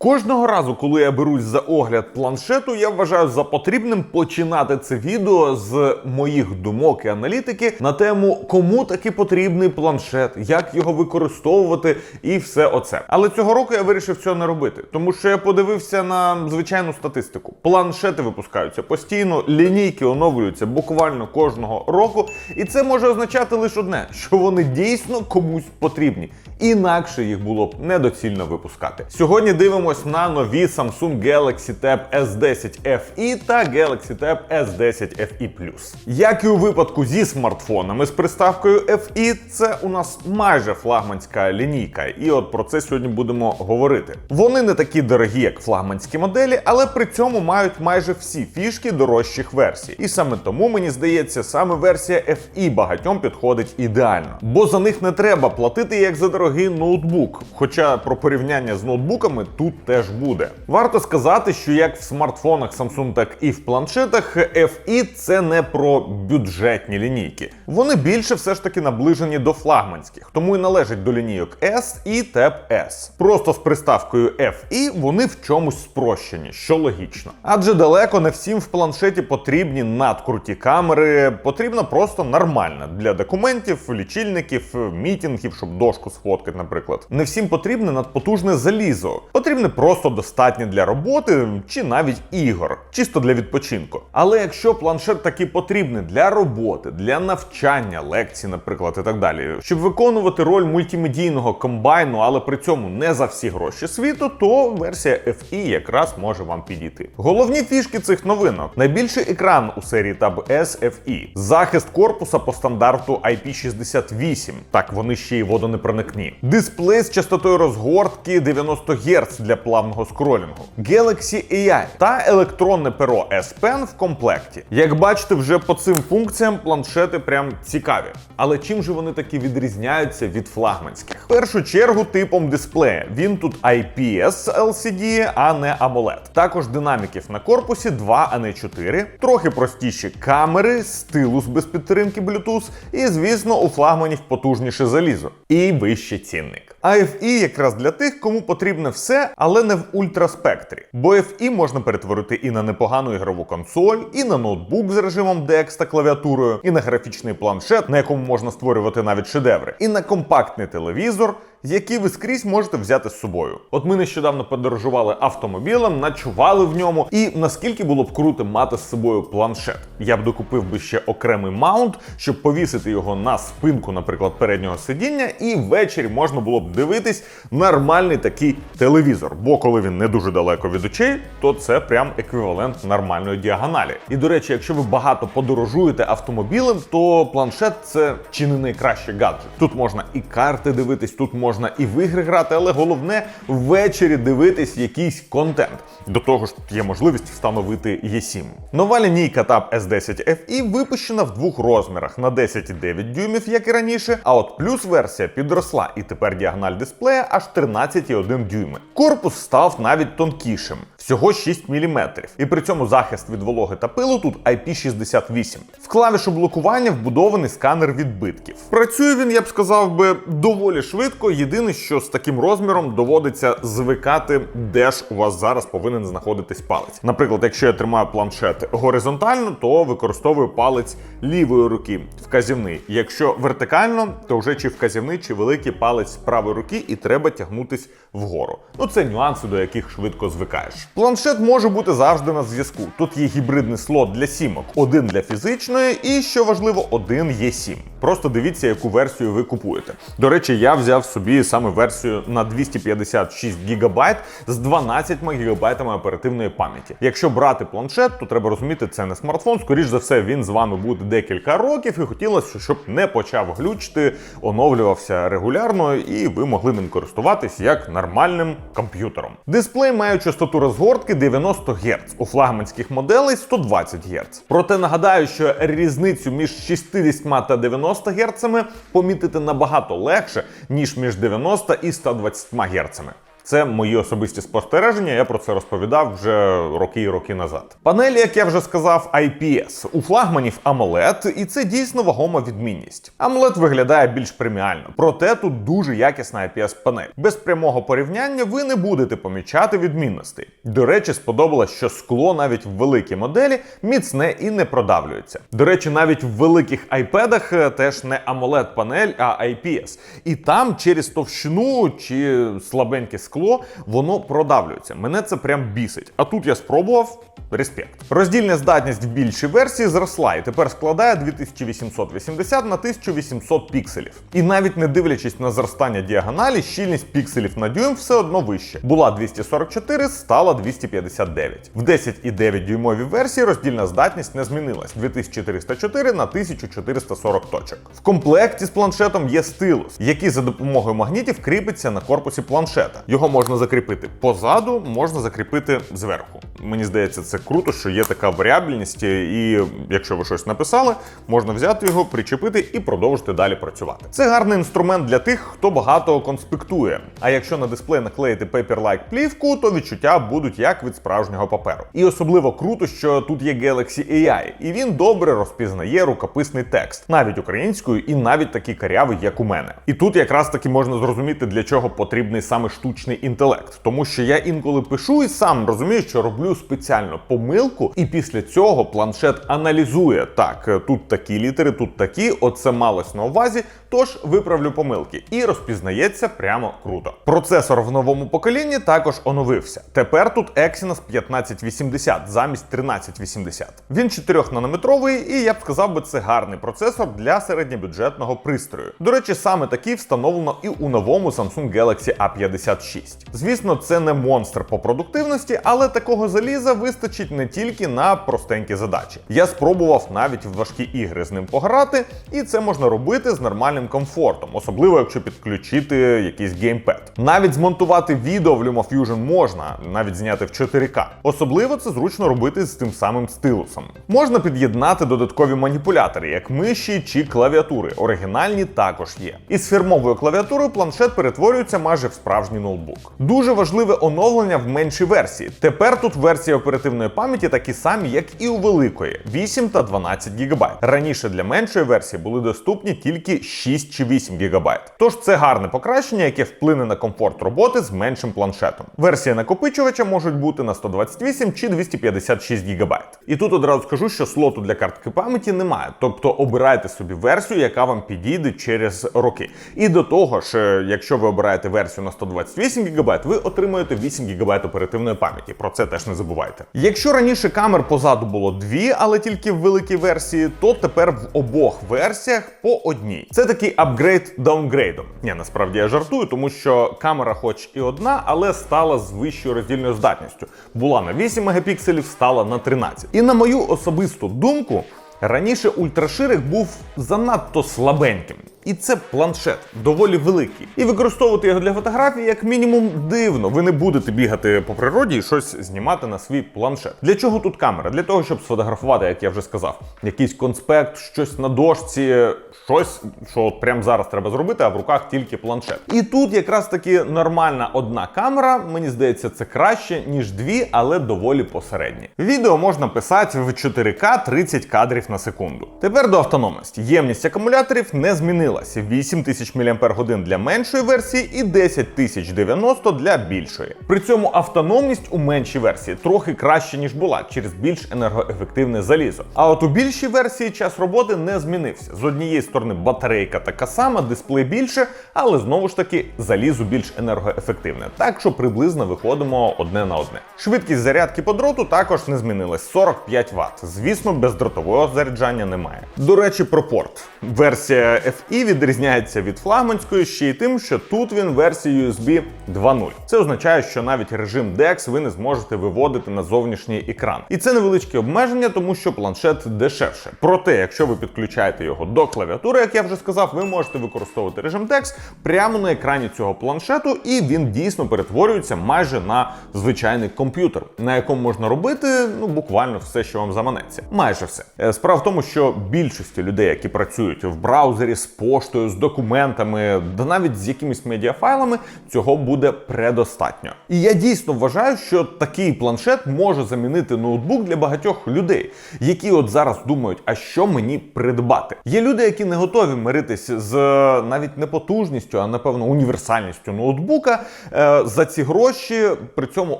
Кожного разу, коли я берусь за огляд планшету, я вважаю за потрібним починати це відео з моїх думок і аналітики на тему, кому таки потрібний планшет, як його використовувати і все оце. Але цього року я вирішив цього не робити, тому що я подивився на звичайну статистику. Планшети випускаються постійно, лінійки оновлюються буквально кожного року, і це може означати лише одне, що вони дійсно комусь потрібні. Інакше їх було б недоцільно випускати. Сьогодні дивимось на нові Samsung Galaxy Tab S10 FE та Galaxy Tab S10 FE. Як і у випадку зі смартфонами з приставкою FE, це у нас майже флагманська лінійка, і от про це сьогодні будемо говорити. Вони не такі дорогі, як флагманські моделі, але при цьому мають майже всі фішки дорожчих версій. І саме тому мені здається, саме версія FE багатьом підходить ідеально, бо за них не треба платити як за дорогий ноутбук. Хоча про порівняння з ноутбуками тут теж буде. Варто сказати, що як в смартфонах Samsung, так і в планшетах FE це не про бюджетні лінійки. Вони більше все ж таки наближені до флагманських, тому і належать до лінійок S і Tab S. Просто з приставкою FE вони в чомусь спрощені, що логічно. Адже далеко не всім в планшеті потрібні надкруті камери, потрібна просто нормальна для документів, лічильників, мітінгів, щоб дошку сфоткати, наприклад. Не всім потрібне надпотужне залізо. Потрібне просто достатнє для роботи чи навіть ігор, чисто для відпочинку. Але якщо планшет таки потрібний для роботи, для навчання, лекцій, наприклад, і так далі, щоб виконувати роль мультимедійного комбайну, але при цьому не за всі гроші світу, то версія FE якраз може вам підійти. Головні фішки цих новинок: найбільший екран у серії Tab S FE, захист корпуса по стандарту IP68. Так, вони ще й водонепроникні. Дисплей з частотою розгортки 90 Гц для плавного скролінгу, Galaxy AI та електронне перо S Pen в комплекті. Як бачите, вже по цим функціям планшети прям цікаві. Але чим же вони таки відрізняються від флагманських? В першу чергу типом дисплея. Він тут IPS LCD, а не AMOLED. Також динаміків на корпусі 2, а не 4. Трохи простіші камери, стилус без підтримки Bluetooth, і, звісно, у флагманів потужніше залізо. І вищий цінник. А FE якраз для тих, кому потрібне все, але не в ультраспектрі. Бо FE можна перетворити і на непогану ігрову консоль, і на ноутбук з режимом DX та клавіатурою, і на графічний планшет, на якому можна створювати навіть шедеври, і на компактний телевізор. Які ви скрізь можете взяти з собою. От ми нещодавно подорожували автомобілем, ночували в ньому, і наскільки було б круто мати з собою планшет. Я б докупив би ще окремий маунт, щоб повісити його на спинку, наприклад, переднього сидіння, і ввечері можна було б дивитись нормальний такий телевізор. Бо коли він не дуже далеко від очей, то це прям еквівалент нормальної діагоналі. І до речі, якщо ви багато подорожуєте автомобілем, то планшет це чи не найкращий гаджет. Тут можна і карти дивитись, тут можна і в ігри грати, але головне ввечері дивитись якийсь контент. До того ж, тут є можливість встановити eSIM. Нова лінійка Tab S10 FE випущена в двох розмірах на 10,9 дюймів, як і раніше. А от плюс версія підросла, і тепер діагональ дисплея аж 13,1 дюйми. Корпус став навіть тонкішим. Всього 6 мм. І при цьому захист від вологи та пилу тут IP68. В клавішу блокування вбудований сканер відбитків. Працює він, я б сказав би, доволі швидко. Єдине, що з таким розміром доводиться звикати, де ж у вас зараз повинен знаходитись палець. Наприклад, якщо я тримаю планшет горизонтально, то використовую палець лівої руки, вказівний. Якщо вертикально, то вже чи вказівний, чи великий палець правої руки, і треба тягнутись вгору. Ну це нюанси, до яких швидко звикаєш. Планшет може бути завжди на зв'язку. Тут є гібридний слот для сімок, один для фізичної, і що важливо, один є сім. Просто дивіться, яку версію ви купуєте. До речі, я взяв собі саме версію на 256 ГБ з 12 ГБ оперативної пам'яті. Якщо брати планшет, то треба розуміти, це не смартфон. Скоріш за все, він з вами буде декілька років, і хотілося, щоб не почав глючити, оновлювався регулярно, і ви могли ним користуватись як нормальним комп'ютером. Дисплей має частоту розгортки 90 Гц, у флагманських моделей 120 Гц. Проте нагадаю, що різницю між 60 та 90 Гц помітити набагато легше, ніж між 90 і 120 Гц. Це мої особисті спостереження. Я про це розповідав вже роки і роки назад. Панелі, як я вже сказав, IPS. У флагманів AMOLED, і це дійсно вагома відмінність. AMOLED виглядає більш преміально, проте тут дуже якісна IPS панель. Без прямого порівняння ви не будете помічати відмінностей. До речі, сподобалось, що скло навіть в великій моделі міцне і не продавлюється. До речі, навіть в великих айпедах е, теж не AMOLED панель, а IPS. І там через товщину чи слабеньке скло воно продавлюється. Мене це прям бісить. А тут я спробував. Респект. Роздільна здатність в більшій версії зросла і тепер складає 2880 на 1800 пікселів. І навіть не дивлячись на зростання діагоналі, щільність пікселів на дюйм все одно вища. Була 244, стала 259. В 10,9 дюймовій версії роздільна здатність не змінилась 2404 на 1440 точок. В комплекті з планшетом є стилус, який за допомогою магнітів кріпиться на корпусі планшета. Його можна закріпити позаду, можна закріпити зверху. Мені здається, це круто, що є така варіабельність, і якщо ви щось написали, можна взяти його, причепити і продовжити далі працювати. Це гарний інструмент для тих, хто багато конспектує. А якщо на дисплей наклеїти Paper-like плівку, то відчуття будуть як від справжнього паперу. І особливо круто, що тут є Galaxy AI, і він добре розпізнає рукописний текст, навіть українською, і навіть такий карявий, як у мене. І тут якраз таки можна зрозуміти, для чого потрібний саме штучний інтелект, тому що я інколи пишу і сам розумію, що роблю спеціально помилку, і після цього планшет аналізує так, тут такі літери, тут такі, оце малось на увазі. Тож виправлю помилки і розпізнається прямо круто. Процесор в новому поколінні також оновився. Тепер тут Exynos 1580 замість 1380. Він 4-нанометровий, і я б сказав би, це гарний процесор для середньобюджетного пристрою. До речі, саме такий встановлено і у новому Samsung Galaxy A56. Звісно, це не монстр по продуктивності, але такого заліза вистачить не тільки на простенькі задачі. Я спробував навіть в важкі ігри з ним пограти, і це можна робити з нормальним комфортом, особливо якщо підключити якийсь геймпед. Навіть змонтувати відео в LumaFusion можна, навіть зняти в 4К. Особливо це зручно робити з тим самим стилусом. Можна під'єднати додаткові маніпулятори, як миші чи клавіатури. Оригінальні також є. Із фірмовою клавіатурою планшет перетворюється майже в справжній ноутбук. Дуже важливе оновлення в меншій версії. Тепер тут версії оперативної пам'яті такі самі, як і у великої 8 та 12 ГБ. Раніше для меншої версії були доступні тільки 6 чи 8 ГБ. Тож це гарне покращення, яке вплине на комфорт роботи з меншим планшетом. Версії накопичувача можуть бути на 128 чи 256 ГБ. І тут одразу скажу, що слоту для картки пам'яті немає, тобто обирайте собі версію, яка вам підійде через роки. І до того ж, е, якщо ви обираєте версію на 128 ГБ, ви отримуєте 8 ГБ оперативної пам'яті. Про це теж не забувайте. Якщо раніше камер позаду було дві, але тільки в великій версії, то тепер в обох версіях по одній. Це такий апгрейд даунгрейдом. Ні, насправді я жартую, тому що камера, хоч і одна, але стала з вищою роздільною здатністю. Була на 8 мегапікселів, стала на 13. І на мою особисту думку. Раніше ультраширик був занадто слабеньким. І це планшет доволі великий. І використовувати його для фотографії як мінімум дивно. Ви не будете бігати по природі і щось знімати на свій планшет. Для чого тут камера? Для того, щоб сфотографувати, як я вже сказав, якийсь конспект, щось на дошці, щось, що от прямо зараз треба зробити, а в руках тільки планшет. І тут якраз таки нормальна одна камера. Мені здається, це краще, ніж дві, але доволі посередні. Відео можна писати в 4К 30 кадрів на секунду. Тепер до автономності. Ємність акумуляторів не змінилася. 8000 мАч для меншої версії і 10090 для більшої. При цьому автономність у меншій версії трохи краще, ніж була, через більш енергоефективне залізо. А от у більшій версії час роботи не змінився. З однієї сторони батарейка така сама, дисплей більше, але знову ж таки залізо більш енергоефективне. Так що приблизно виходимо одне на одне. Швидкість зарядки по дроту також не змінилась 45 Вт. Звісно, бездротового заряджання немає. До речі, про порт. Версія FE відрізняється від флагманської ще й тим, що тут він версія USB 2.0. Це означає, що навіть режим DeX ви не зможете виводити на зовнішній екран. І це невеличке обмеження, тому що планшет дешевше. Проте, якщо ви підключаєте його до клавіатури, як я вже сказав, ви можете використовувати режим DeX прямо на екрані цього планшету, і він дійсно перетворюється майже на звичайний комп'ютер, на якому можна робити ну буквально все, що вам заманеться. Майже все. Справа в тому, що більшості людей, які працюють в браузері з поштою, з документами, да навіть з якимись медіафайлами, цього буде предостатньо. І я дійсно вважаю, що такий планшет може замінити ноутбук для багатьох людей, які от зараз думають, а що мені придбати. Є люди, які не готові миритись з е, навіть не потужністю, а напевно універсальністю ноутбука е, за ці гроші, при цьому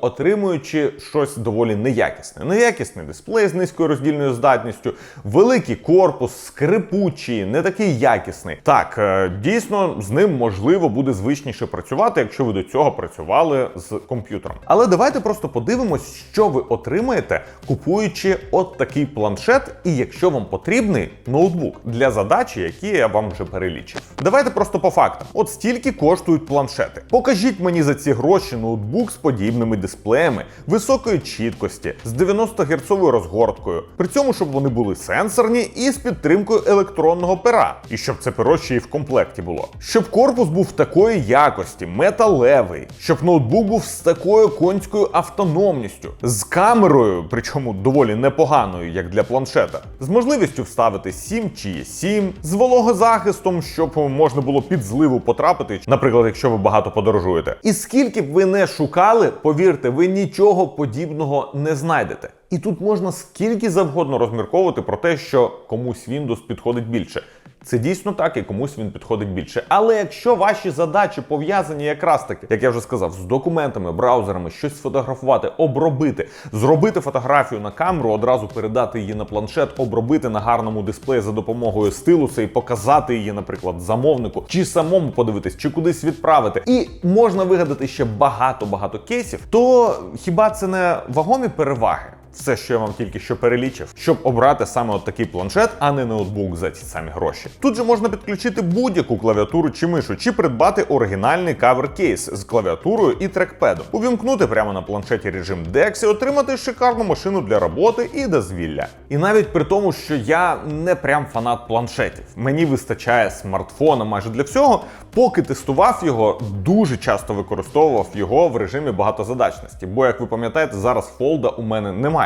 отримуючи щось доволі неякісне. Неякісний дисплей з низькою роздільною здатністю, великий корпус, скрипучий, не такий якісний. Так, е, дійсно, з ним можливо буде звичніше працювати, якщо ви до цього працювали з комп'ютером. Але давайте просто подивимось, що ви отримаєте, купуючи от такий планшет, і якщо вам потрібний ноутбук для задачі, які я вам вже перелічив. Давайте просто по фактам. От стільки коштують планшети. Покажіть мені за ці гроші ноутбук з подібними дисплеями, високої чіткості, з 90 герцовою розгорткою. При цьому, щоб вони були сенсорні і з підтримкою електронного пера. І щоб це перо ще й в комплекті було. Щоб корпус був такої якості, металевий, щоб ноутбук був з такою конською автономністю, з камерою, причому доволі непоганою, як для планшета, з можливістю вставити 7 чи є 7, з вологозахистом, щоб можна було під зливу потрапити, наприклад, якщо ви багато подорожуєте. І скільки б ви не шукали, повірте, ви нічого подібного не знайдете. І тут можна скільки завгодно розмірковувати про те, що комусь Windows підходить більше. Це дійсно так, і комусь він підходить більше. Але якщо ваші задачі пов'язані якраз таки, як я вже сказав, з документами, браузерами, щось сфотографувати, обробити, зробити фотографію на камеру, одразу передати її на планшет, обробити на гарному дисплеї за допомогою стилуса і показати її, наприклад, замовнику, чи самому подивитись, чи кудись відправити. І можна вигадати ще багато-багато кейсів, то хіба це не вагомі переваги? Все, що я вам тільки що перелічив, щоб обрати саме от такий планшет, а не ноутбук за ці самі гроші. Тут же можна підключити будь-яку клавіатуру чи мишу, чи придбати оригінальний кавер-кейс з клавіатурою і трекпедом, увімкнути прямо на планшеті режим DeX і отримати шикарну машину для роботи і дозвілля. І навіть при тому, що я не прям фанат планшетів, мені вистачає смартфона майже для всього. Поки тестував його, дуже часто використовував його в режимі багатозадачності. Бо, як ви пам'ятаєте, зараз фолда у мене немає.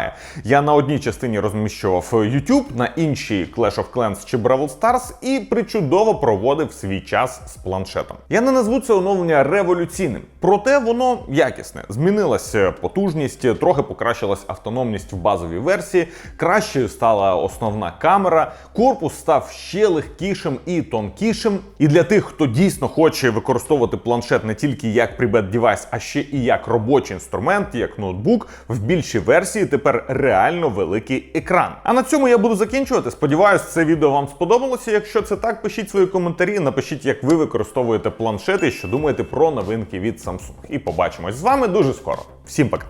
Я на одній частині розміщував YouTube, на іншій Clash of Clans чи Brawl Stars і причудово проводив свій час з планшетом. Я не назву це оновлення революційним, проте воно якісне. Змінилася потужність, трохи покращилась автономність в базовій версії, кращою стала основна камера, корпус став ще легкішим і тонкішим. І для тих, хто дійсно хоче використовувати планшет не тільки як прибет девайс, а ще і як робочий інструмент, як ноутбук, в більшій версії тепер реально великий екран. А на цьому я буду закінчувати. Сподіваюсь, це відео вам сподобалося. Якщо це так, пишіть свої коментарі, напишіть, як ви використовуєте планшети, що думаєте про новинки від Samsung. І побачимось з вами дуже скоро. Всім пока!